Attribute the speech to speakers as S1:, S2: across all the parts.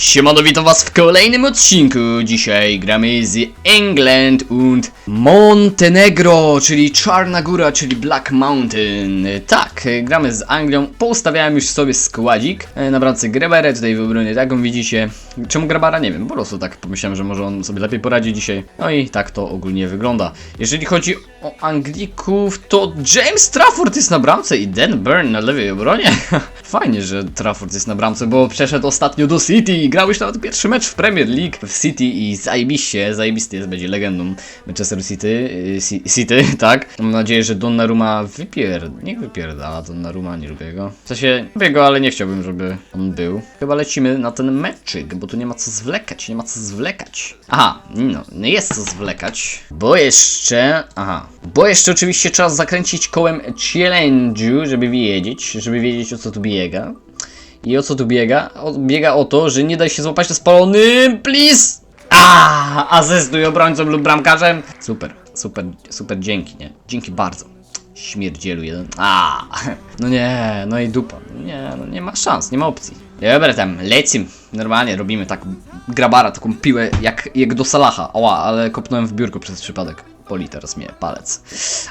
S1: Siemano, witam was w kolejnym odcinku. Dzisiaj gramy z England und Montenegro, czyli Czarna Góra, czyli Black Mountain. Tak, gramy z Anglią. Poustawiałem już sobie składzik e, na bramce Greberę, tutaj w obronie taką widzicie. Czemu Grabara? Nie wiem, po prostu tak pomyślałem, że może on sobie lepiej poradzi dzisiaj. No i tak to ogólnie wygląda. Jeżeli chodzi o Anglików, to James Trafford jest na bramce i Dan Burn na lewej obronie. Fajnie, że Trafford jest na bramce, bo przeszedł ostatnio do City i grał już nawet pierwszy mecz w Premier League w City i zajebiście, zajebisty jest, będzie legendą Manchester City, y, Ci- City, tak? Mam nadzieję, że Donnarumma wypier... niech wypierdala Donnarumma, nie lubię go. W sensie, lubię go, ale nie chciałbym, żeby on był. Chyba lecimy na ten meczyk, bo tu nie ma co zwlekać, nie ma co zwlekać. Aha, no, no jest co zwlekać, bo jeszcze... aha, bo jeszcze oczywiście trzeba zakręcić kołem challenge'u, żeby wiedzieć, żeby wiedzieć o co tu biega. I o co tu biega? O, biega o to, że nie da się złapać na spalonym, please! A, asystuj obrońcą lub bramkarzem. Super, super, super, dzięki, nie? Dzięki bardzo. Śmierdzielu jeden. A, no nie, no i dupa. Nie, no nie ma szans, nie ma opcji. Dobra, tam, lecim. Normalnie robimy tak grabara, taką piłę jak, jak do Salaha. Ała, ale kopnąłem w biurko przez przypadek. Boli teraz mnie palec.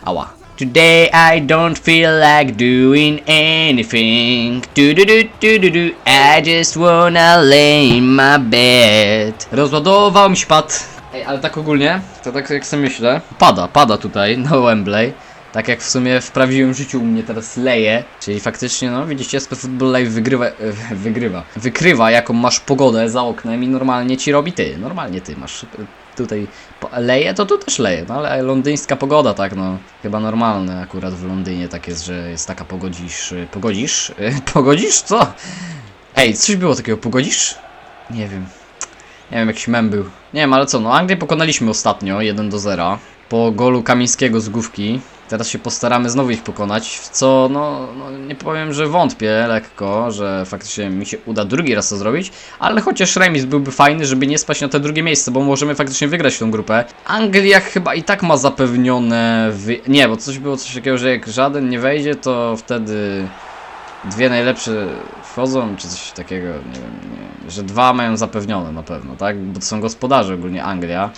S1: Ała. Today I don't feel like doing anything. Do do do do do do. I just wanna lay in my bed. Rozładował mi się pad. Ej, ale tak ogólnie, to tak jak sobie myślę, pada, pada tutaj na Wembley. Tak jak w sumie w prawdziwym życiu u mnie teraz leje, czyli faktycznie, no widzicie, SP Football Live wygrywa, wygrywa, wykrywa jaką masz pogodę za oknem i normalnie ci robi ty, normalnie ty masz tutaj leje, to tu też leje, no ale londyńska pogoda, tak no, chyba normalne akurat w Londynie tak jest, że jest taka pogodzisz, pogodzisz, pogodzisz, co? Ej, coś było takiego, pogodzisz? Nie wiem. Nie wiem, jakiś mem był. Nie wiem, ale co, no Anglię pokonaliśmy ostatnio 1 do 0 po golu Kamińskiego z główki. Teraz się postaramy znowu ich pokonać, w co no, no nie powiem, że wątpię lekko, że faktycznie mi się uda drugi raz to zrobić, ale chociaż remis byłby fajny, żeby nie spaść na te drugie miejsce, bo możemy faktycznie wygrać tą grupę. Anglia chyba i tak ma zapewnione wy... Nie, bo coś było coś takiego, że jak żaden nie wejdzie, to wtedy dwie najlepsze wchodzą, czy coś takiego, nie wiem, nie, że dwa mają zapewnione na pewno, tak? Bo to są gospodarze ogólnie Anglia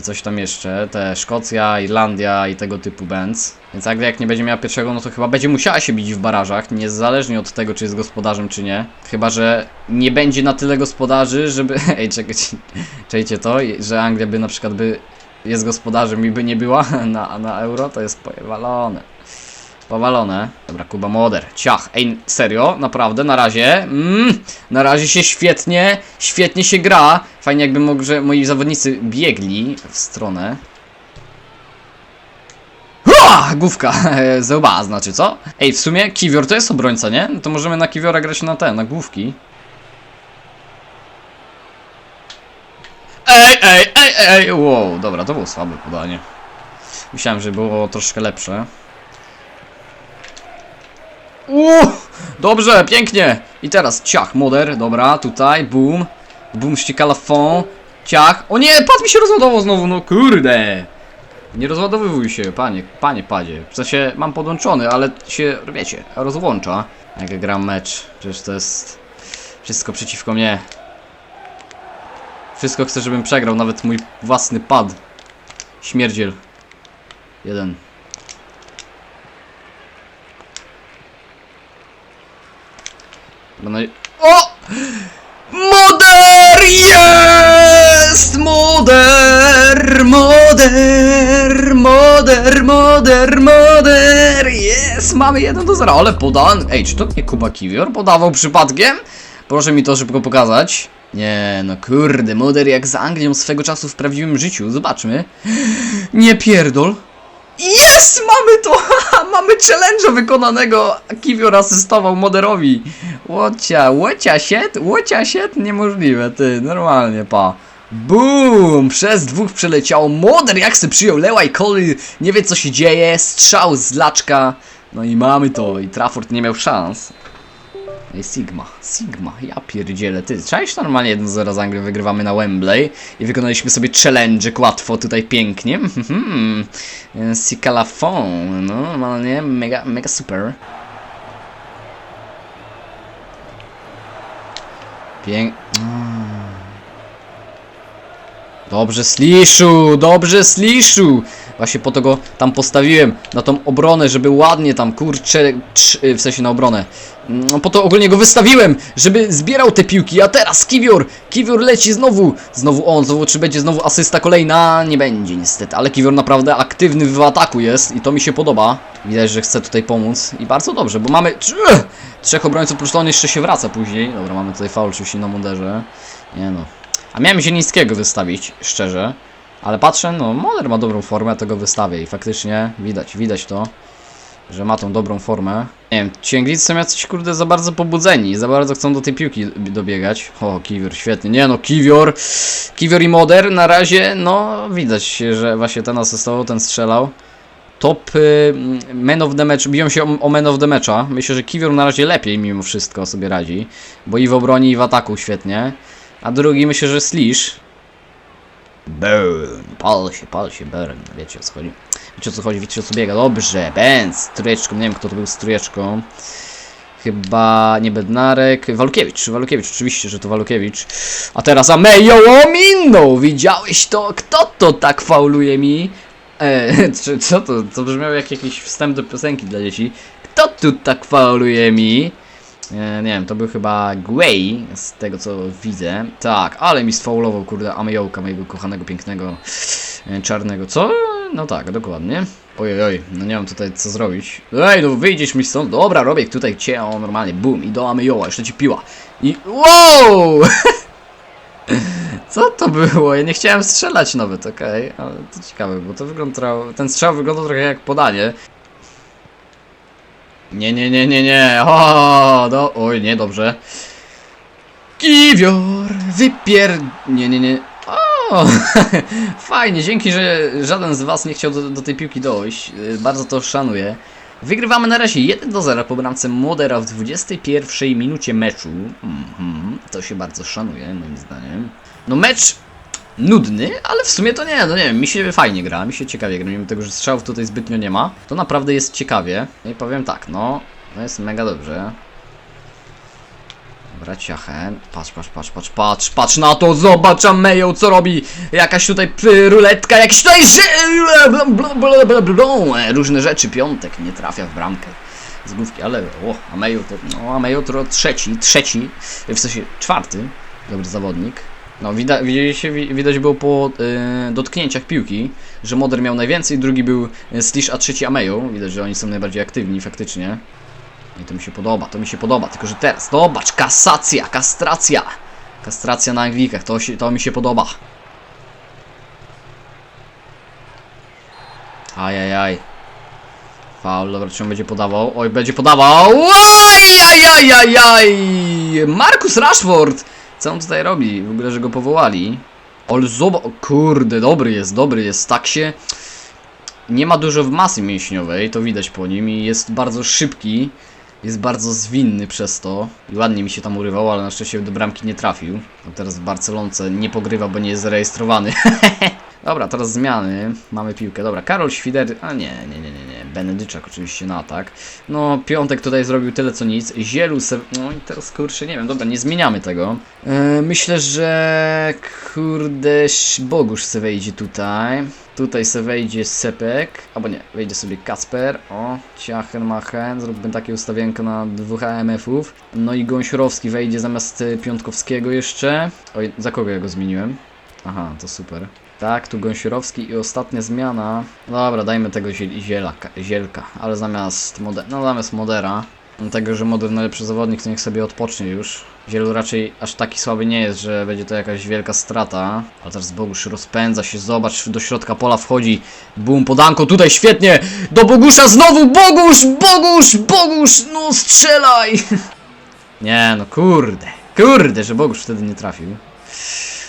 S1: i coś tam jeszcze, te Szkocja, Irlandia i tego typu bands. Więc Anglia jak nie będzie miała pierwszego, no to chyba będzie musiała się bić w barażach, niezależnie od tego, czy jest gospodarzem, czy nie. Chyba, że nie będzie na tyle gospodarzy, żeby... Ej, czekajcie, czekajcie to, że Anglia by na przykład by jest gospodarzem i by nie była na, na euro, to jest powalone. Powalone. Dobra, Kuba Moder. Ciach. Ej, serio? Naprawdę? Na razie? Mm, na razie się świetnie, świetnie się gra. Fajnie jakby może moi zawodnicy biegli w stronę. Główka. Zełba, znaczy co? Ej, w sumie Kiwior to jest obrońca, nie? No to możemy na Kiwiora grać na te, na główki. Ej, ej, ej, ej, wow, dobra, to było słabe podanie. Myślałem, że było troszkę lepsze. Uuu, dobrze, pięknie. I teraz ciach, moder, dobra, tutaj, boom. Boom, ścieka fond. Ciach. O nie, pad mi się rozładował znowu, no kurde. Nie rozładowywuj się, panie, panie padzie. W sensie mam podłączony, ale się, wiecie, rozłącza. Jak gram mecz, przecież to jest wszystko przeciwko mnie. Wszystko chcę, żebym przegrał, nawet mój własny pad. Śmierdziel. Jeden. Będę... O! Moder jest! Moder! Moder! Moder! Moder! Moder! Jest! Mamy 1 do 0, ale podan... Ej, czy to nie Kuba Kiwior podawał przypadkiem? Proszę mi to szybko pokazać. Nie, no kurde, Moder jak z Anglią swego czasu w prawdziwym życiu. Zobaczmy. Nie pierdol. Jest! Mamy to! Mamy challenge'a wykonanego! Kiwior asystował Moderowi. Łocia, łocia siet, łocia siet, niemożliwe, ty, normalnie, pa. Boom! Przez dwóch przeleciał Moder, jak se przyjął Leła i Coley, nie wie co się dzieje, strzał z laczka. No i mamy to, i Trafford nie miał szans. Sigma, Sigma, ja pierdzielę, ty, cześć, normalnie 1-0 z Anglią wygrywamy na Wembley i wykonaliśmy sobie challenge łatwo tutaj pięknie, mhm, Sikalafon, no normalnie mega, mega super. Pięk... Dobrze, Sliszu, dobrze, Sliszu! Właśnie po to go tam postawiłem, na tą obronę, żeby ładnie tam, kurczę, trz, w sensie na obronę. No po to ogólnie go wystawiłem, żeby zbierał te piłki, a teraz Kiwior, Kiwior leci znowu, znowu on, znowu czy będzie znowu asysta kolejna, nie będzie niestety, ale Kiwior naprawdę aktywny w ataku jest i to mi się podoba. Widać, że chce tutaj pomóc i bardzo dobrze, bo mamy trz- trzech obrońców, plus on jeszcze się wraca później. Dobra, mamy tutaj faul oczywiście na Munderze, nie no. A miałem Zielińskiego wystawić, szczerze. Ale patrzę, no Moder ma dobrą formę, to go wystawię i faktycznie widać, widać to, że ma tą dobrą formę. Nie wiem, ci Anglicy są jacyś kurde za bardzo pobudzeni, za bardzo chcą do tej piłki dobiegać. O, Kiwior, świetnie. Nie no, Kiwior, Kiwior i Moder na razie, no widać, że właśnie ten asystował, ten strzelał. Top y, man of the match, biją się o, o man of the matcha. Myślę, że Kiwior na razie lepiej mimo wszystko sobie radzi, bo i w obronie i w ataku świetnie. A drugi myślę, że Slish. Burn, pal się, pal się, burn. Wiecie o co chodzi. Wiecie o co chodzi, wiecie o co biega. Dobrze, Benz, z trójeczką, nie wiem kto to był z trójeczką. Chyba nie Bednarek, Walukiewicz, Walukiewicz, oczywiście, że to Walukiewicz. A teraz Amejo ominął! Widziałeś to? Kto to tak fauluje mi? E, czy, co to? To brzmiało jak jakiś wstęp do piosenki dla dzieci. Kto tu tak fauluje mi? E, nie wiem, to był chyba Gwei, z tego co widzę. Tak, ale mi sfaulował, kurde, Amejołka, mojego kochanego, pięknego, e, czarnego. Co? No tak, dokładnie. Ojej, oj, no nie mam tutaj co zrobić. Ej, no wyjdziesz mi stąd. Dobra, robię tutaj cię, o normalnie, bum, i do Amejoła, jeszcze ci piła. I wow! Co to było? Ja nie chciałem strzelać nawet, okej, ale to ciekawe, bo to wygląda, ten strzał wygląda trochę jak podanie. Nie, nie, nie, nie, nie. O, do... Oj, nie, dobrze. Kiwior, wypier... Nie, nie, nie. O, fajnie, dzięki, że żaden z was nie chciał do, do tej piłki dojść. Y, Bardzo to szanuję. Wygrywamy na razie 1 do 0 po bramce Modera w 21 minucie meczu. Mhm, to się bardzo szanuje, moim zdaniem. No mecz nudny, ale w sumie to nie, no nie wiem, mi się fajnie gra, mi się ciekawie gra, mimo tego, że strzałów tutaj zbytnio nie ma, to naprawdę jest ciekawie. No i powiem tak, no, no jest mega dobrze. Dobra, ciachę. Patrz, patrz, patrz, patrz, patrz, patrz na to, zobacz Amejo, co robi. Jakaś tutaj ruletka, jakiś tutaj różne rzeczy, piątek, nie trafia w bramkę. Z główki, ale o, Amejo to, no Amejo to trzeci, trzeci, w sensie czwarty, dobry zawodnik. No, widać, widać było po y, dotknięciach piłki, że Moder miał najwięcej, drugi był y, Slish, a trzeci Amejo. Widać, że oni są najbardziej aktywni faktycznie. I to mi się podoba, to mi się podoba, tylko że teraz, zobacz, kasacja, kastracja. Kastracja na Anglikach, to, się, to mi się podoba. Ajajaj. Faul, dobra, czy on będzie podawał? Oj, będzie podawał! Ajajajajaj! Marcus Rashford! Co on tutaj robi? W ogóle, że go powołali. Ale zobacz, kurde, dobry jest, dobry jest, tak się... Nie ma dużo w masy mięśniowej, to widać po nim i jest bardzo szybki. Jest bardzo zwinny przez to i ładnie mi się tam urywał, ale na szczęście do bramki nie trafił. A teraz w Barcelonce nie pogrywa, bo nie jest zarejestrowany. Dobra, teraz zmiany. Mamy piłkę. Dobra, Karol Świder. A nie, nie, nie, nie, nie. Benedyczak oczywiście na atak. No, Piątek tutaj zrobił tyle co nic. Zielu se... No i teraz kurczę, nie wiem, dobra, nie zmieniamy tego. E, myślę, że kurde Sz- Bogusz se wejdzie tutaj. Tutaj se wejdzie Sepek, albo nie, wejdzie sobie Kasper, o, Ciachenmachen, zróbmy takie ustawienko na dwóch AMF-ów. No i Gąsiorowski wejdzie zamiast e, Piątkowskiego jeszcze. Oj, za kogo ja go zmieniłem? Aha, to super. Tak, tu Gąsiorowski i ostatnia zmiana. Dobra, dajmy tego ziel zielaka, zielka, ale zamiast moder no zamiast modera. Dlatego, że moder najlepszy zawodnik, to niech sobie odpocznie już. Zielu raczej aż taki słaby nie jest, że będzie to jakaś wielka strata. Ale teraz Bogusz rozpędza się, zobacz, do środka pola wchodzi. Bum, podanko, tutaj świetnie! Do Bogusza znowu! Bogusz! Bogusz! Bogusz! No strzelaj! Nie, no kurde. Kurde, że Bogusz wtedy nie trafił.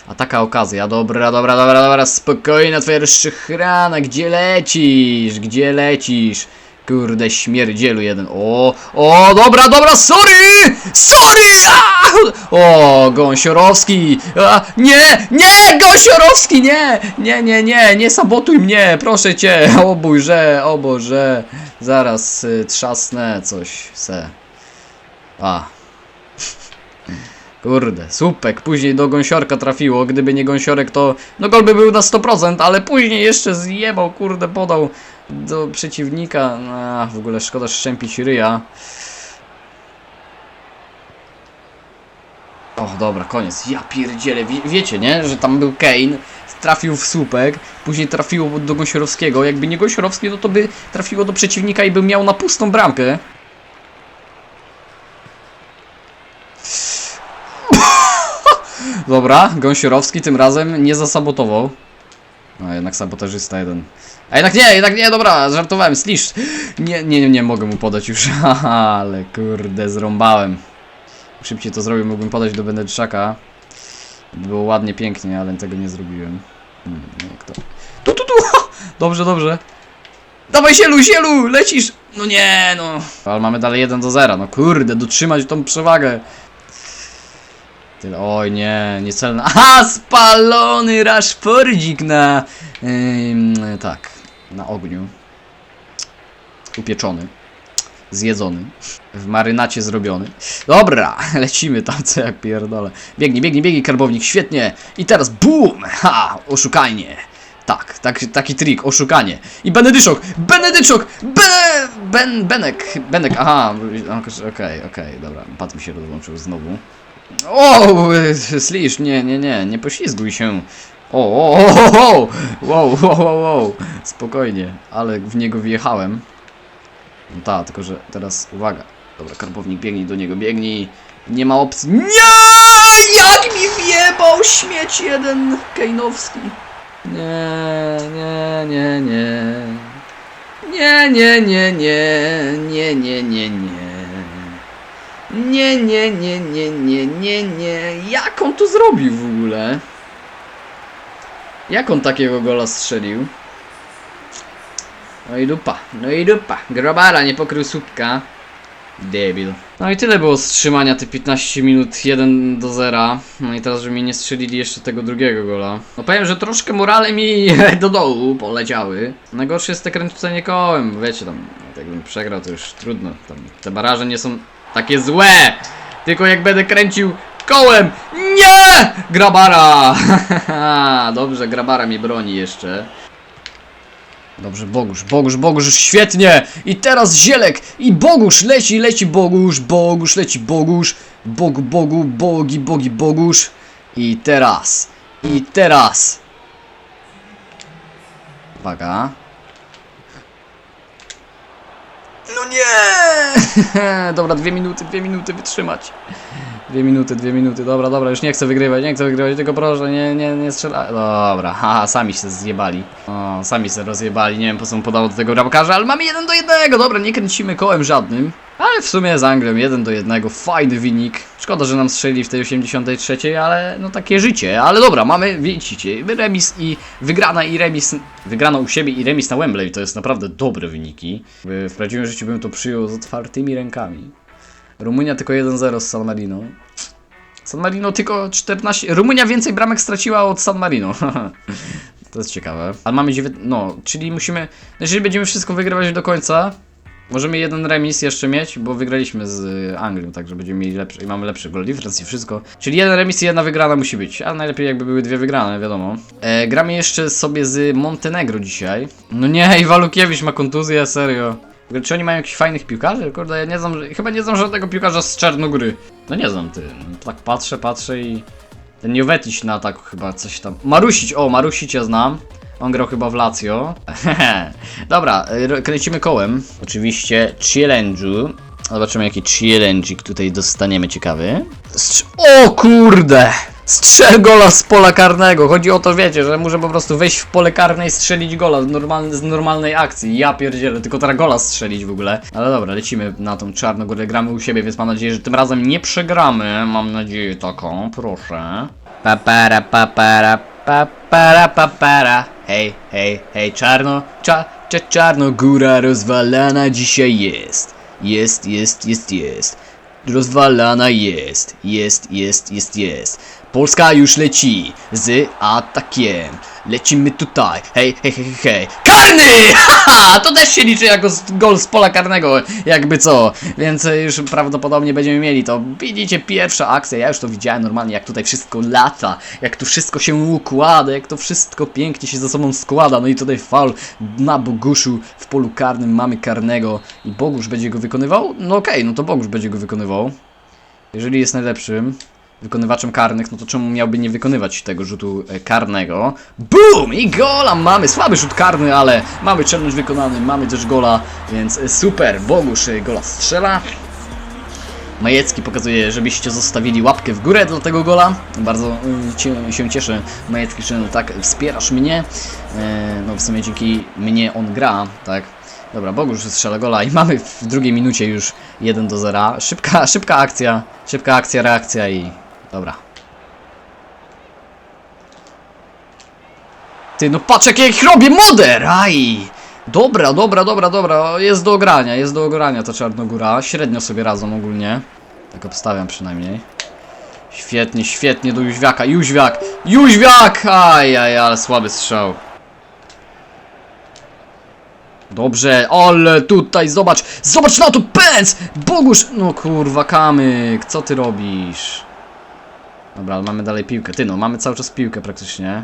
S1: A taka okazja, dobra, dobra, dobra, dobra, spokojna twoja rozszychrana, gdzie lecisz, gdzie lecisz? Kurde, śmierdzielu jeden, o, o, dobra, dobra, sorry, sorry, a! o, Gąsiorowski, a, nie, nie, Gąsiorowski, nie, nie, nie, nie, nie sabotuj mnie, proszę cię, o Boże, o Boże, zaraz y, trzasnę coś se, a, Kurde, słupek, później do gąsiorka trafiło, gdyby nie gąsiorek to no gol by był na 100%, ale później jeszcze zjebał, kurde, podał do przeciwnika, a w ogóle szkoda szczępić ryja. O, dobra, koniec, ja pierdzielę, Wie, wiecie, nie, że tam był Kane, trafił w słupek, później trafiło do Gąsiorowskiego, jakby nie Gąsiorowski, no to by trafiło do przeciwnika i by miał na pustą bramkę. Dobra, Gąsiorowski tym razem nie zasabotował. No jednak sabotażysta jeden. A jednak nie, jednak nie, dobra, żartowałem, slisz. Nie, nie, nie, nie mogę mu podać już, ale kurde, zrąbałem. Szybciej to zrobił, mógłbym podać do Benedyczaka. Było ładnie, pięknie, ale tego nie zrobiłem. Hmm, no jak to... Tu, tu, tu! Dobrze, dobrze. Dawaj sielu, sielu, lecisz! No nie, no. Ale mamy dalej 1 do 0, no kurde, dotrzymać tą przewagę. Oj nie, niecelna. Aha, spalony raszfordzik na... Ym, tak, na ogniu. Upieczony. Zjedzony. W marynacie zrobiony. Dobra, lecimy tam, co jak pierdolę. Biegnij, biegnij, biegnij, karbownik, świetnie. I teraz BUM! Ha! Oszukanie. Tak, tak, taki trik, oszukanie. I Benedyszok! Benedyczok! Ben... Ben... Benek! Benek, aha. Okej, okej, dobra. Pat mi się rozłączył znowu. O, Slisz, nie, nie, nie, nie poślizguj się. O, o, o, o, wow, wow, wow, wow, spokojnie, ale w niego wjechałem. No tak, tylko że teraz uwaga. Dobra, karbownik, biegnij do niego, biegnij. Nie ma opcji. Nie! Jak mi wjebał śmieć jeden Kejnowski. Nie, nie, nie, nie. Nie, nie, nie, nie, nie, nie, nie, nie. Nie, nie, nie, nie, nie, nie, nie. Jak on to zrobił w ogóle? Jak on takiego gola strzelił? No i dupa, no i dupa. Grobara nie pokrył słupka. Debil. No i tyle było wstrzymania te 15 minut 1 do 0. No i teraz, że mi nie strzelili jeszcze tego drugiego gola. No powiem, że troszkę morale mi do dołu poleciały. Najgorsze jest te kręcenie kołem, wiecie tam, jakbym przegrał to już trudno. Tam, te baraże nie są takie złe. Tylko jak będę kręcił kołem. Nie! Grabara! Dobrze, Grabara mnie broni jeszcze. Dobrze, Bogusz, Bogusz, Bogusz, świetnie! I teraz Zielek! I Bogusz, leci, leci Bogusz, Bogusz, leci Bogusz, Bogu, Bogu, Bogi, Bogi, Bogusz. I teraz, i teraz. Uwaga. No nie! Dobra, dwie minuty, dwie minuty wytrzymać. Dwie minuty, dwie minuty, dobra, dobra, już nie chcę wygrywać, nie chcę wygrywać, tylko proszę, nie, nie, nie strzela. Dobra, haha, sami się zjebali. O, sami się rozjebali, nie wiem po co mu podało do tego bramkarza, ale mamy jeden do jednego, dobra, nie kręcimy kołem żadnym. Ale w sumie z Anglią jeden do jednego, fajny wynik. Szkoda, że nam strzeli w tej 83, ale no takie życie. Ale dobra, mamy, widzicie, remis i wygrana i remis, wygrana u siebie i remis na Wembley, to jest naprawdę dobre wyniki. W prawdziwym życiu bym to przyjął z otwartymi rękami. Rumunia tylko 1-0 z San Marino. San Marino tylko 14. Rumunia więcej bramek straciła od San Marino. to jest ciekawe. Ale mamy 9. No, czyli musimy. Jeżeli będziemy wszystko wygrywać do końca, możemy jeden remis jeszcze mieć, bo wygraliśmy z y, Anglią, także będziemy mieli lepszy. I mamy lepszy goal difference i wszystko. Czyli jeden remis i jedna wygrana musi być. A najlepiej jakby były dwie wygrane, wiadomo. E, gramy jeszcze sobie z Montenegro dzisiaj. No nie, Iwalukiewicz ma kontuzję, serio. Czy oni mają jakichś fajnych piłkarzy? Kurde, ja nie znam, chyba nie znam żadnego piłkarza z Czarnogóry. No nie znam, ty. No, tak patrzę, patrzę i... Ten Jowetiś na ataku chyba coś tam... Marusić, o, Marusić ja znam. On grał chyba w Lazio. Dobra, y, kręcimy kołem. Oczywiście challenge'u. Zobaczymy jaki challenge'ik tutaj dostaniemy ciekawy. Strz o kurde! Strzel gola z pola karnego. Chodzi o to, wiecie, że muszę po prostu wejść w pole karne i strzelić gola z, normalny, z normalnej akcji. Ja pierdzielę, tylko teraz gola strzelić w ogóle. Ale dobra, lecimy na tą czarnogórę, gramy u siebie, więc mam nadzieję, że tym razem nie przegramy. Mam nadzieję taką, proszę. Papara, papara, papara, papara. Hej, hej, hej, czarno, cza, cza, czarnogóra rozwalana dzisiaj jest. Jest, jest, jest, jest. Rozwalana jest, jest, jest, jest, jest. Polska już leci z atakiem. Lecimy tutaj. Hej, hej, hej, hej. Karny! Haha! To też się liczy jako gol z pola karnego, jakby co. Więc e, już prawdopodobnie będziemy mieli to. Widzicie, pierwsza akcja. Ja już to widziałem normalnie, jak tutaj wszystko lata. Jak tu wszystko się układa, jak to wszystko pięknie się ze sobą składa. No i tutaj fal na Boguszu w polu karnym mamy karnego. I Bogusz będzie go wykonywał? No okej, no to Bogusz będzie go wykonywał. Jeżeli jest najlepszym wykonywaczem karnych, no to czemu miałby nie wykonywać tego rzutu e, karnego? BOOM! I gola mamy! Słaby rzut karny, ale mamy challenge wykonany, mamy też gola, więc e, super! Bogusz e, gola strzela. Majecki pokazuje, żebyście zostawili łapkę w górę dla tego gola. Bardzo cie, się cieszę, Majecki, że no tak wspierasz mnie. E, no w sumie dzięki mnie on gra, tak. Dobra, Bogusz strzela gola i mamy w drugiej minucie już 1 do 0. Szybka, szybka akcja, szybka akcja, reakcja i dobra. Ty, no patrz jak ja ich robię, moder! Aj! Dobra, dobra, dobra, dobra, jest do ogrania, jest do ogrania ta Czarnogóra. Średnio sobie radzą ogólnie. Tak obstawiam przynajmniej. Świetnie, świetnie do Jóźwiaka. Jóźwiak! Jóźwiak! Aj, aj, ale słaby strzał. Dobrze, ale tutaj zobacz, zobacz na to, pędz! Bogusz! No kurwa, kamyk, co ty robisz? Dobra, ale mamy dalej piłkę. Ty no, mamy cały czas piłkę praktycznie.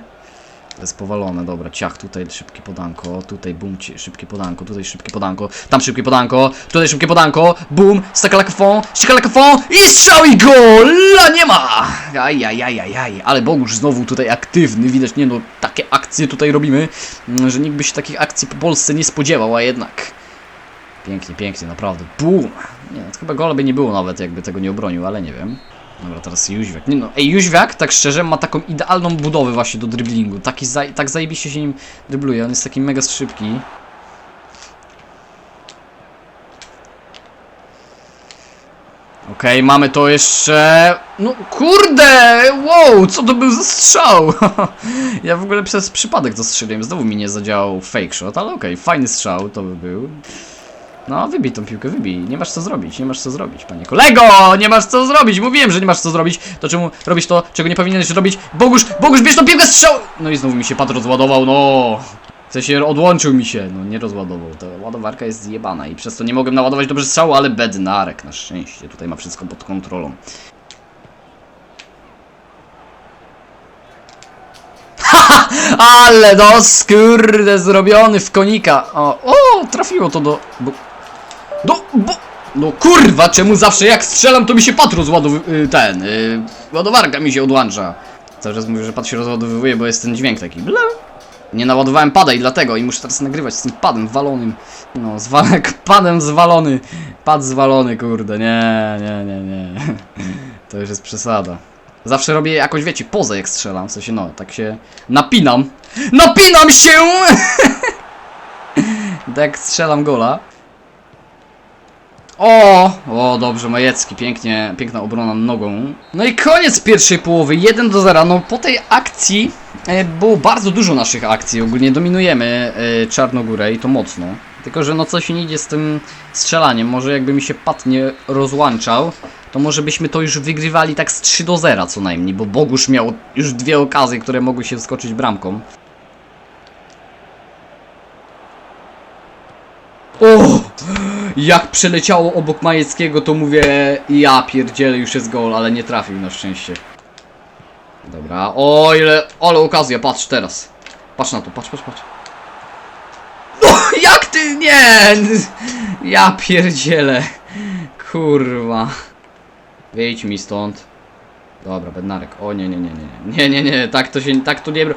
S1: To jest powalone, dobra, ciach, tutaj szybkie podanko, tutaj bum, szybkie podanko, tutaj szybkie podanko, tam szybkie podanko, tutaj szybkie podanko, bum, stakalakafon, ściekalakafon i strzał i gol! A nie ma! Aj, aj, aj, aj, aj, ale Bogusz znowu tutaj aktywny, widać, nie no, takie akcje tutaj robimy, mm, że nikt by się takich akcji po Polsce nie spodziewał, a jednak... Pięknie, pięknie, naprawdę, bum! Nie, no, chyba gola by nie było nawet, jakby tego nie obronił, ale nie wiem. Dobra, teraz Jóźwiak. Nie no, ej, Jóźwiak, tak szczerze, ma taką idealną budowę właśnie do driblingu. Taki zaj, tak zajebiście się nim dribluje, on jest taki mega szybki. Okej, mamy to jeszcze... No kurde! Wow, co to był za strzał? ja w ogóle przez przypadek to strzeliłem, znowu mi nie zadziałał fake shot, ale okej, fajny strzał to by był. No, wybij tą piłkę, wybij. Nie masz co zrobić, nie masz co zrobić, panie kolego! Nie masz co zrobić! Mówiłem, że nie masz co zrobić. To czemu robisz to, czego nie powinieneś robić? Bogusz, Bogusz, bierz tą piłkę, strzał! No i znowu mi się pad rozładował, no. W sensie odłączył mi się, no nie rozładował. Ta ładowarka jest zjebana i przez to nie mogłem naładować dobrze strzału, ale bednarek na szczęście. Tutaj ma wszystko pod kontrolą. Ale no skurde zrobiony w konika. O, o trafiło to do... Do... Bo, no kurwa, czemu zawsze jak strzelam to mi się pad rozładowuje... Ten... Y, ładowarka mi się odłącza. Cały czas mówię, że pad się rozładowywuje, bo jest ten dźwięk taki. Bla. Nie naładowałem pada i dlatego i muszę teraz nagrywać z tym padem walonym. No, z wa- padem zwalony. Pad zwalony, kurde. Nie, nie, nie, nie. To już jest przesada. Zawsze robię jakoś, wiecie, pozę jak strzelam. W sensie, no, tak się napinam. Napinam się! tak strzelam gola. O! O, dobrze, Majecki, pięknie, piękna obrona nogą. No i koniec pierwszej połowy, 1 do 0. No po tej akcji e, było bardzo dużo naszych akcji. Ogólnie dominujemy e, Czarnogórę i to mocno. Tylko, że no coś nie idzie z tym strzelaniem. Może jakby mi się pat nie rozłączał, to może byśmy to już wygrywali tak z 3 do 0 co najmniej, bo Bogusz miał już dwie okazje, które mogły się skoczyć bramką. O! Jak przeleciało obok Majeckiego, to mówię, ja pierdzielę, już jest gol, ale nie trafił na szczęście. Dobra, o ile, ale okazja, patrz teraz. Patrz na to, patrz, patrz, patrz. No, jak ty, nie! Ja pierdzielę. Kurwa. Wyjdź mi stąd. Dobra, bednarek. O nie, nie, nie, nie. Nie, nie, nie, tak to się, tak to nie...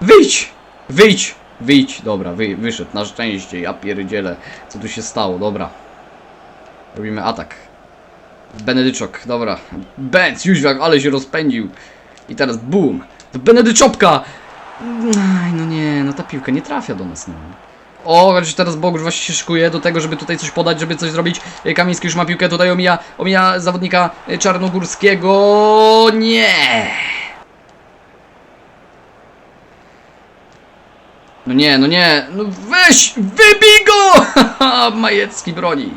S1: Wyjdź! Wyjdź! Wyjdź! Dobra, wy, wyszedł, na szczęście, ja pierdzielę. Co tu się stało? Dobra. Robimy atak. Benedyczok, dobra. Benz, Jóźwiak, ale się rozpędził. I teraz boom! To Benedyczopka! Aj, no nie, no ta piłka nie trafia do nas, no. O, teraz Bogusz właśnie się szykuje do tego, żeby tutaj coś podać, żeby coś zrobić. E, Kamiński już ma piłkę, tutaj omija, omija zawodnika e, czarnogórskiego. Nie! No nie, no nie, no weź, wybij go! Majecki broni.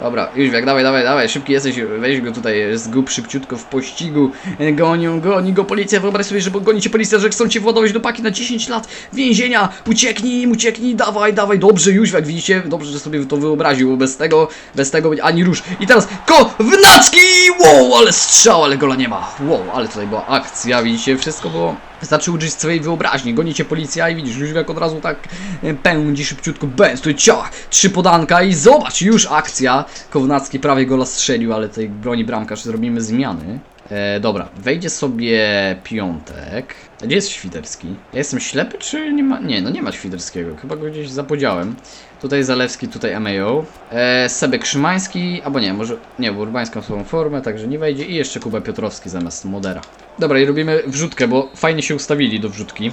S1: Dobra, Jóźwiak, dawaj, dawaj, dawaj, szybki jesteś, weź go tutaj, zgub szybciutko w pościgu, E, gonią, goni go policja, wyobraź sobie, że goni cię policja, że chcą cię władować do paki na 10 lat więzienia, ucieknij, ucieknij, dawaj, dawaj, dobrze, Jóźwiak, widzicie, dobrze, że sobie to wyobraził, bez tego, bez tego ani rusz. I teraz, Kownacki, wow, ale strzał, ale gola nie ma, wow, ale tutaj była akcja, widzicie, wszystko było... Wystarczy użyć swojej wyobraźni. Goni cię policja i widzisz, już jak od razu tak e, pędzi szybciutko, bęc, tu ciach, trzy podanka i zobacz, już akcja. Kownacki prawie gola strzelił, ale tej broni bramkarz, zrobimy zmiany. E, dobra, wejdzie sobie piątek. Gdzie jest Świderski? Ja jestem ślepy, czy nie ma? Nie, no nie ma Świderskiego, chyba go gdzieś zapodziałem. Tutaj Zalewski, tutaj Emejo. E, Sebek Szymański, albo nie, może, nie, bo Urbańską słabą formę, także nie wejdzie. I jeszcze Kuba Piotrowski zamiast Modera. Dobra, i robimy wrzutkę, bo fajnie się ustawili do wrzutki.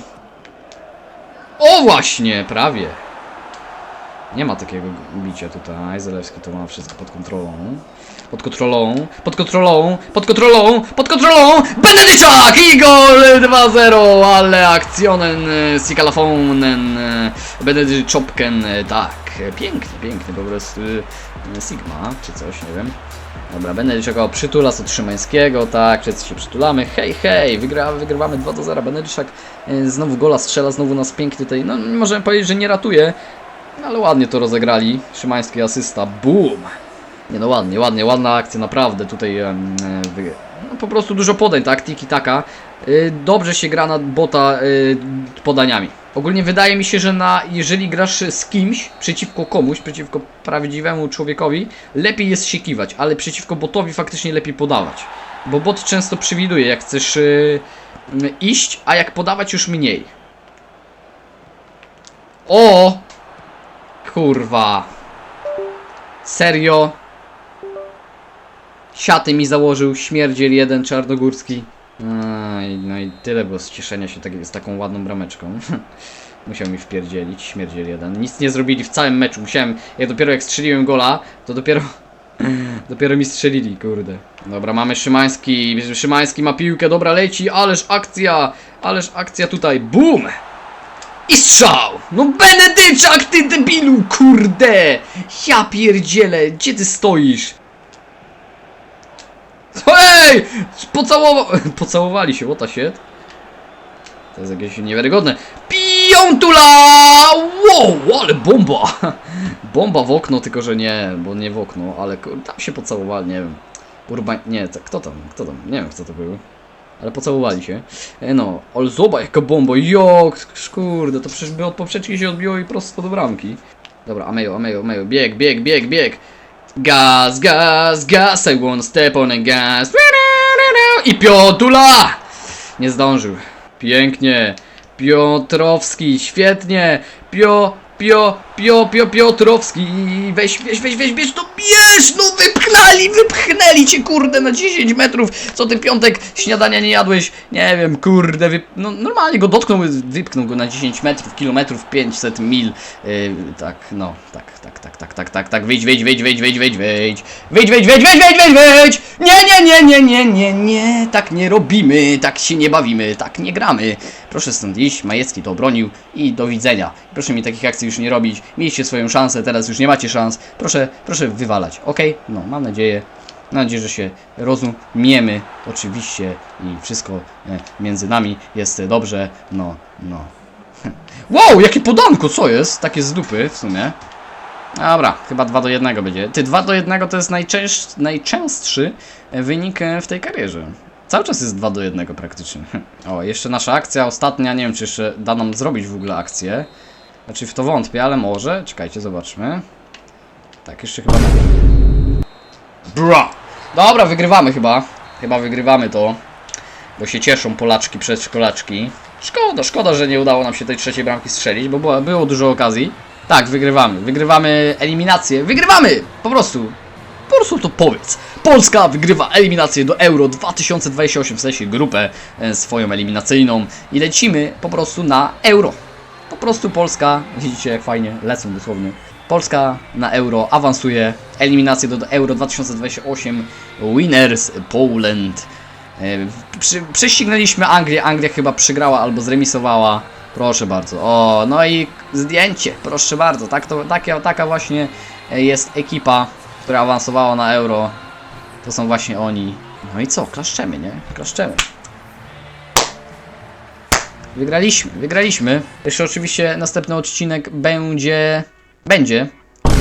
S1: O właśnie, prawie. Nie ma takiego bicia tutaj. Zalewski to ma wszystko pod kontrolą. Pod kontrolą, pod kontrolą, pod kontrolą, pod kontrolą! Benedyczak! I gol 2-0! Ale akcjonen, e, sikalafonen, e, Benedyczopken, e, tak. Pięknie, pięknie, po prostu Sigma, czy coś, nie wiem. Dobra, Benedyczak o, przytula z Otrzymańskiego, tak, wszyscy się przytulamy. Hej, hej, wygra, wygrywamy 2 do 0. Benedyczak e, znowu gola strzela, znowu nas pięknie tutaj, no możemy powiedzieć, że nie ratuje, no, ale ładnie to rozegrali. Szymański asysta, boom! Nie no ładnie, ładnie, ładna akcja, naprawdę tutaj e, no, po prostu dużo podań, tak, tiki taka. Y, Dobrze się gra na bota podaniami. Ogólnie wydaje mi się, że na, jeżeli grasz z kimś, przeciwko komuś, przeciwko prawdziwemu człowiekowi, lepiej jest się kiwać, ale przeciwko botowi faktycznie lepiej podawać. Bo bot często przewiduje, jak chcesz y, y, iść, a jak podawać już mniej. O! Kurwa. Serio? Siaty mi założył, śmierdziel jeden czarnogórski. Aj, no i tyle było z cieszenia się tak, z taką ładną brameczką. Musiał mi wpierdzielić, śmierdziel jeden. Nic nie zrobili w całym meczu. Musiałem, jak dopiero jak strzeliłem gola, to dopiero... dopiero mi strzelili, kurde. Dobra, mamy Szymański. Szymański ma piłkę, dobra, leci, ależ akcja! Ależ akcja tutaj, BUM! I strzał! No Benedyczak, ty debilu, kurde! Ja pierdzielę, gdzie ty stoisz? Hej! Pocałował... Pocałowali się, what shit? To jest jakieś niewiarygodne. Piątula! Wow, ale bomba! Bomba w okno, tylko że nie, bo nie w okno, ale tam się pocałowali, nie wiem. Urbań... Nie, to, kto tam, kto tam, nie wiem kto to był. Ale pocałowali się. E, no, ale zobacz jaka bomba, jo, kurde, to przecież by od poprzeczki się odbiło i prosto do bramki. Dobra, Amejo, Amejo, Amejo, bieg, bieg, bieg, bieg. Gaz, gaz, gaz, I wanna step on a gas. I Piotula! Nie zdążył. Pięknie. Piotrowski, świetnie. Pio, pio, pio, pio, Piotrowski. Weź, weź, weź, weź, bierz to, bierz! No wypchnęli, wypchnęli cię, kurde, na 10 metrów. Co ty piątek śniadania nie jadłeś? Nie wiem, kurde, no normalnie go dotknął, wypchnął go na 10 metrów, kilometrów, 500 mil. Yy, tak, no, tak, tak, tak, tak, tak, tak, tak, wyjdź, wyjdź, wyjdź, wyjdź, wyjdź, wyjdź, wyjdź, wyjdź, wyjdź, wyjdź, wyjdź, wyjdź, wyjdź! Nie, nie, nie, nie, nie, nie, nie, tak nie robimy, tak się nie bawimy, tak nie gramy. Proszę stąd iść, Majecki to obronił i do widzenia. Proszę mi takich akcji już nie robić, mieliście swoją szansę, teraz już nie macie szans. Proszę, proszę wywalać, ok? No, mam nadzieję, mam nadzieję, że się rozumiemy, oczywiście i wszystko e, między nami jest dobrze, no, no. Wow, jakie podanko, co jest? Takie z dupy w sumie. Dobra, chyba 2 do 1 będzie. Ty 2 do 1 to jest najczęstszy, wynik e, w tej karierze. Cały czas jest 2 do 1 praktycznie. O, jeszcze nasza akcja ostatnia, nie wiem czy jeszcze da nam zrobić w ogóle akcję. Znaczy w to wątpię, ale może. Czekajcie, zobaczmy. Tak, jeszcze chyba... Bra! Dobra, wygrywamy chyba. Chyba wygrywamy to. Bo się cieszą Polaczki, przedszkolaczki. Szkoda, szkoda, że nie udało nam się tej trzeciej bramki strzelić, bo było, było dużo okazji. Tak, wygrywamy. Wygrywamy eliminację. Wygrywamy! Po prostu. Po prostu to powiedz. Polska wygrywa eliminację do Euro 2028, w sensie grupę e, swoją eliminacyjną i lecimy po prostu na Euro. Po prostu Polska, widzicie jak fajnie lecą dosłownie. Polska na Euro awansuje. Eliminację do, Euro 2028. Winners Poland. E, Przy, prześcignęliśmy Anglię. Anglia chyba przegrała albo zremisowała. Proszę bardzo. O, no i zdjęcie. Proszę bardzo. Tak to, taka, taka właśnie e, jest ekipa która awansowała na euro, to są właśnie oni. No i co? Klaszczemy, nie? Klaszczemy. Wygraliśmy, wygraliśmy. Jeszcze oczywiście następny odcinek będzie... Będzie.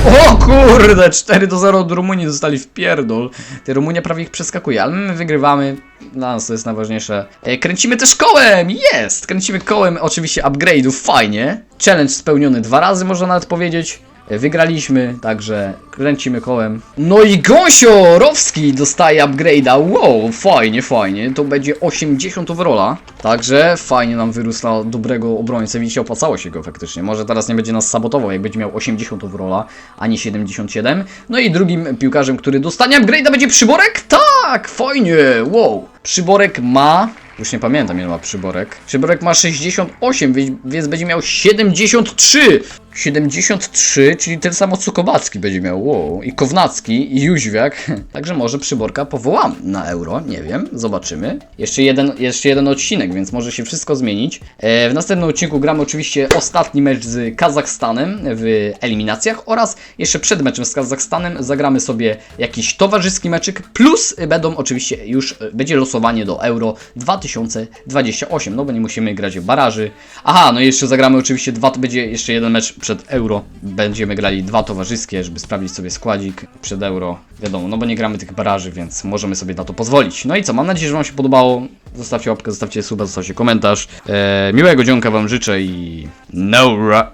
S1: O kurde, 4 do 0 od Rumunii dostali w pierdol. Ty Rumunia prawie ich przeskakuje, ale my wygrywamy. Dla nas to jest najważniejsze. E, kręcimy też kołem! Jest! Kręcimy kołem, oczywiście upgrade'ów, fajnie. Challenge spełniony dwa razy, można nawet powiedzieć. Wygraliśmy, także kręcimy kołem. No i Gąsiorowski dostaje upgrade'a. Wow, fajnie, fajnie. To będzie 80 overalla. Także fajnie nam wyrósł na dobrego obrońcę. Widzicie, opłacało się go faktycznie. Może teraz nie będzie nas sabotował, jak będzie miał 80 overalla, a nie 77. No i drugim piłkarzem, który dostanie upgrade'a będzie Przyborek? Tak, fajnie, wow. Przyborek ma... Już nie pamiętam ile ma Przyborek. Przyborek ma 68, więc- więc będzie miał 73. 73, czyli ten samo co Kowacki będzie miał, wow. I Kownacki, i Jóźwiak. Także może Przyborka powołam na euro, nie wiem, zobaczymy. Jeszcze jeden, jeszcze jeden odcinek, więc może się wszystko zmienić. E, w następnym odcinku gramy oczywiście ostatni mecz z Kazachstanem w eliminacjach oraz jeszcze przed meczem z Kazachstanem zagramy sobie jakiś towarzyski meczyk, plus będą oczywiście już, e, będzie losowanie do Euro 2028, no bo nie musimy grać w baraży. Aha, no i jeszcze zagramy oczywiście dwa, będzie jeszcze jeden mecz przed Euro. Będziemy grali dwa towarzyskie, żeby sprawdzić sobie składzik przed Euro. Wiadomo, no bo nie gramy tych baraży, więc możemy sobie na to pozwolić. No i co, mam nadzieję, że Wam się podobało. Zostawcie łapkę, zostawcie suba, zostawcie komentarz. Eee, miłego dzionka Wam życzę i... No ra...